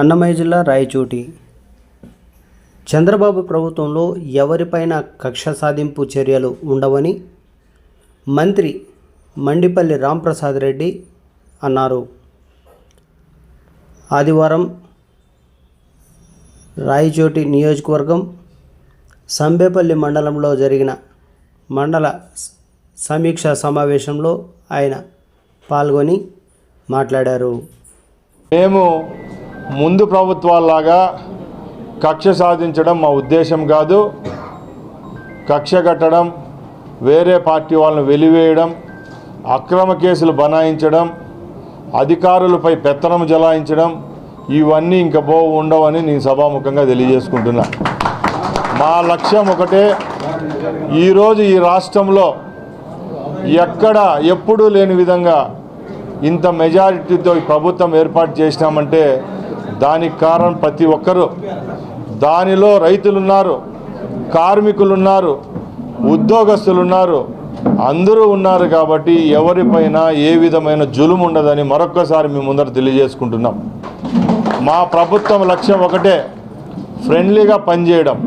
అన్నమయ్య జిల్లా రాయచోటి. చంద్రబాబు ప్రభుత్వంలో ఎవరిపైన కక్ష సాధింపు చర్యలు ఉండవని మంత్రి మండిపల్లి రాంప్రసాద్ రెడ్డి అన్నారు. ఆదివారం రాయచోటి నియోజకవర్గం సంబేపల్లి మండలంలో జరిగిన మండల సమీక్ష సమావేశంలో ఆయన పాల్గొని మాట్లాడారు. మేము ముందు ప్రభుత్వాల్లాగా కక్ష సాధించడం మా ఉద్దేశం కాదు. కక్ష కట్టడం వేరే పార్టీ వాళ్ళని వెలివేయడం అక్రమ కేసులు బనాయించడం అధికారులపై పెత్తనం జలాయించడం ఇవన్నీ ఇంక పో ఉండవని నేను సభాముఖంగా తెలియజేసుకుంటున్నా. మా లక్ష్యం ఒకటే ఈరోజు ఈ రాష్ట్రంలో ఎక్కడ ఎప్పుడూ లేని విధంగా ఇంత మెజారిటీతో ప్రభుత్వం ఏర్పాటు చేసినామంటే దానికి కారణం ప్రతి ఒక్కరూ. దానిలో రైతులున్నారు కార్మికులున్నారు ఉద్యోగస్తులున్నారు అందరూ ఉన్నారు కాబట్టి ఎవరిపైన ఏ విధమైన జులుము ఉండదని మరొక్కసారి మీ ముందర తెలియజేసుకుంటున్నాం. మా ప్రభుత్వం లక్ష్యం ఒకటే ఫ్రెండ్లీగా పనిచేయడం.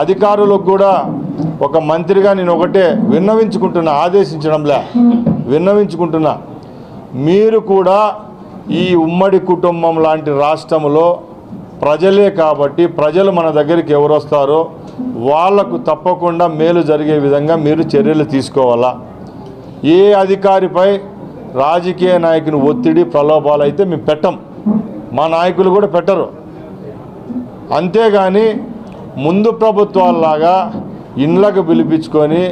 అధికారులకు కూడా ఒక మంత్రిగా నేను ఒకటే విన్నవించుకుంటున్నా ఆదేశించడంలే విన్నవించుకుంటున్నా. మీరు కూడా ఈ ఉమ్మడి కుటుంబం లాంటి రాష్ట్రంలో ప్రజలే కాబట్టి ప్రజలు మన దగ్గరికి ఎవరు వస్తారో వాళ్ళకు తప్పకుండా మేలు జరిగే విధంగా మీరు చర్యలు తీసుకోవాలా. ఏ అధికారిపై రాజకీయ నాయకుని ఒత్తిడి ప్రలోభాలు అయితే మేము పెట్టం. మా నాయకులు కూడా పెట్టరు. అంతేగాని ముందు ప్రభుత్వాల్లాగా ఇండ్లకు పిలిపించుకొని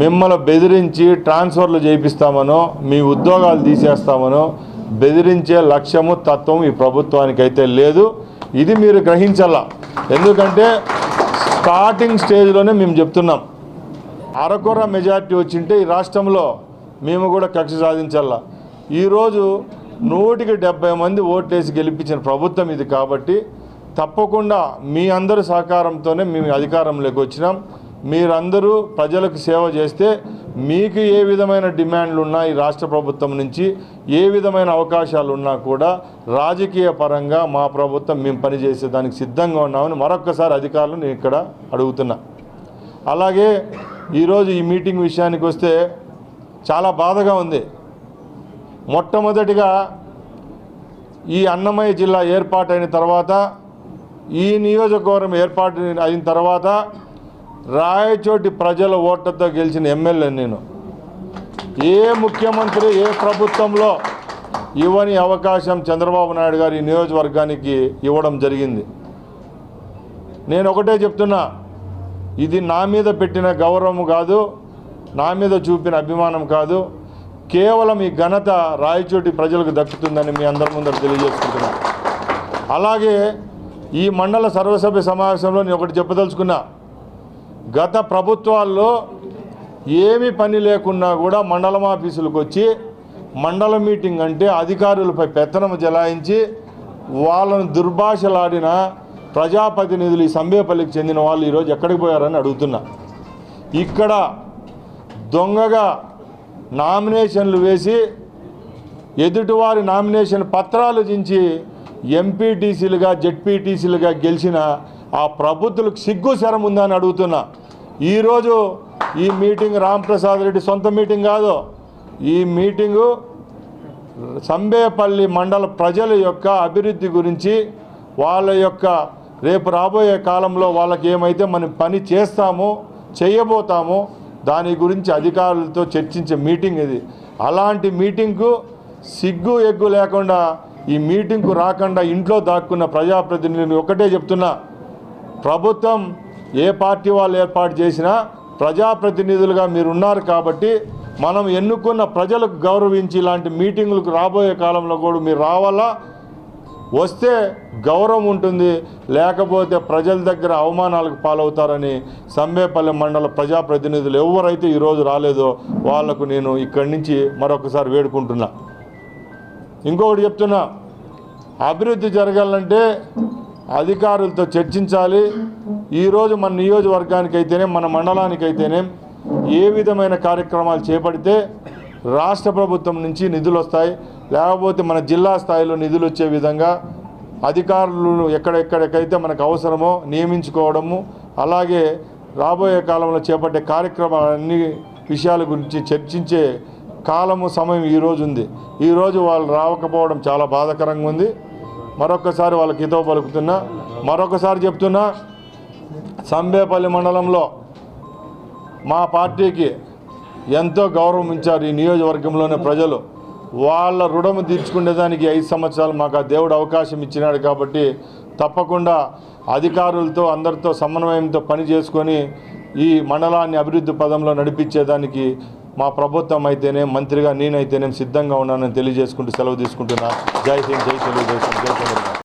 మిమ్మల్ని బెదిరించి ట్రాన్స్ఫర్లు చేయిస్తామనో మీ ఉద్యోగాలు తీసేస్తామనో బెదిరించే లక్ష్యము తత్వం ఈ ప్రభుత్వానికి అయితే లేదు. ఇది మీరు గ్రహించాల? ఎందుకంటే స్టార్టింగ్ స్టేజ్లోనే మేము చెప్తున్నాం. అరకొర మెజార్టీ వచ్చింటే ఈ రాష్ట్రంలో మేము కూడా కక్ష సాధించాలా? ఈరోజు నూటికి డెబ్బై మంది ఓట్లేసి గెలిపించిన ప్రభుత్వం ఇది కాబట్టి తప్పకుండా మీ అందరి సహకారంతోనే మేము అధికారంలోకి వచ్చినాం. మీరందరూ ప్రజలకు సేవ చేస్తే మీకు ఏ విధమైన డిమాండ్లు ఉన్నా ఈ రాష్ట్ర ప్రభుత్వం నుంచి ఏ విధమైన అవకాశాలు ఉన్నా కూడా రాజకీయ పరంగా మా ప్రభుత్వం మేము పనిచేసే దానికి సిద్ధంగా ఉన్నామని మరొక్కసారి అధికారులు నేను ఇక్కడ అడుగుతున్నా. అలాగే ఈరోజు ఈ మీటింగ్ విషయానికి వస్తే చాలా బాధగా ఉంది. మొట్టమొదటిగా ఈ అన్నమయ్య జిల్లా ఏర్పాటైన తర్వాత ఈ నియోజకవర్గం ఏర్పాటు అయిన తర్వాత రాయచోటి ప్రజల ఓట్లతో గెలిచిన ఎమ్మెల్యే నేను. ఏ ముఖ్యమంత్రి ఏ ప్రభుత్వంలో ఇవ్వని అవకాశం చంద్రబాబు నాయుడు గారి ఈ నియోజకవర్గానికి ఇవ్వడం జరిగింది. నేను ఒకటే చెప్తున్నా ఇది నా మీద పెట్టిన గౌరవం కాదు నా మీద చూపిన అభిమానం కాదు కేవలం ఈ ఘనత రాయచోటి ప్రజలకు దక్కుతుందని మీ అందరి ముందర తెలియజేసుకుంటున్నా. అలాగే ఈ మండల సర్వసభ్య సమావేశంలో నేను ఒకటి చెప్పదలుచుకున్నా గత ప్రభుత్వాల్లో ఏమీ పని లేకున్నా కూడా మండలం ఆఫీసులకు వచ్చి మండల మీటింగ్ అంటే అధికారులపై పెత్తనం జలాయించి వాళ్ళను దుర్భాషలాడిన ప్రజాప్రతినిధులు ఈ సంబేపల్లికి చెందిన వాళ్ళు ఈరోజు ఎక్కడికి పోయారని అడుగుతున్నా. ఇక్కడ దొంగగా నామినేషన్లు వేసి ఎదుటివారి నామినేషన్ పత్రాలు దించి ఎంపీటీసీలుగా జెడ్పీటీసీలుగా గెలిచిన ఆ ప్రభుత్వలకు సిగ్గు శరం ఉందని అడుగుతున్నా. ఈరోజు ఈ మీటింగ్ రాంప్రసాద్ రెడ్డి సొంత మీటింగ్ కాదు. ఈ మీటింగు సంబేపల్లి మండల ప్రజల యొక్క అభివృద్ధి గురించి వాళ్ళ యొక్క రేపు రాబోయే కాలంలో వాళ్ళకి ఏమైతే మనం పని చేస్తామో చేయబోతామో దాని గురించి అధికారులతో చర్చించే మీటింగ్ ఇది. అలాంటి మీటింగ్కు సిగ్గు ఎగ్గు లేకుండా ఈ మీటింగ్కు రాకుండా ఇంట్లో దాక్కున్న ప్రజాప్రతినిధులు ఒకటే చెప్తున్నా. ప్రభుత్వం ఏ పార్టీ వాళ్ళు ఏర్పాటు చేసినా ప్రజాప్రతినిధులుగా మీరు ఉన్నారు కాబట్టి మనం ఎన్నుకున్న ప్రజలకు గౌరవించి ఇలాంటి మీటింగులకు రాబోయే కాలంలో కూడా మీరు రావాలా? వస్తే గౌరవం ఉంటుంది. లేకపోతే ప్రజల దగ్గర అవమానాలకు పాలవుతారని సంబేపల్లి మండల ప్రజాప్రతినిధులు ఎవరైతే ఈరోజు రాలేదో వాళ్ళకు నేను ఇక్కడి నుంచి మరొకసారి వేడుకుంటున్నా. ఇంకొకటి చెప్తున్నా అభివృద్ధి జరగాలంటే అధికారులతో చర్చించాలి. ఈరోజు మన నియోజకవర్గానికి అయితేనే మన మండలానికి అయితేనే ఏ విధమైన కార్యక్రమాలు చేపడితే రాష్ట్ర ప్రభుత్వం నుంచి నిధులు వస్తాయి. లేకపోతే మన జిల్లా స్థాయిలో నిధులు వచ్చే విధంగా అధికారులు ఎక్కడెక్కడికైతే మనకు అవసరమో నియమించుకోవడము అలాగే రాబోయే కాలంలో చేపట్టే కార్యక్రమాలన్నీ విషయాల గురించి చర్చించే కాలము సమయం ఈరోజు ఉంది. ఈరోజు వాళ్ళు రావకపోవడం చాలా బాధాకరంగా ఉంది. మరొకసారి వాళ్ళకి హితవు పలుకుతున్నా మరొకసారి చెప్తున్నా సంబేపల్లి మండలంలో మా పార్టీకి ఎంతో గౌరవం ఇచ్చారు ఈ నియోజకవర్గంలోని ప్రజలు. వాళ్ళ రుణము తీర్చుకునేదానికి ఐదు సంవత్సరాలు మాకు ఆ దేవుడు అవకాశం ఇచ్చినాడు కాబట్టి తప్పకుండా అధికారులతో అందరితో సమన్వయంతో పని చేసుకొని ఈ మండలాన్ని అభివృద్ధి పదంలో నడిపించేదానికి మా ప్రభుత్వం అయితేనే మంత్రిగా నేనైతేనే సిద్ధంగా ఉన్నానని తెలియజేసుకుంటూ సెలవు తీసుకుంటున్నా. జై హింద్ జై తెలుగుదేశం జై చంద్రబాబు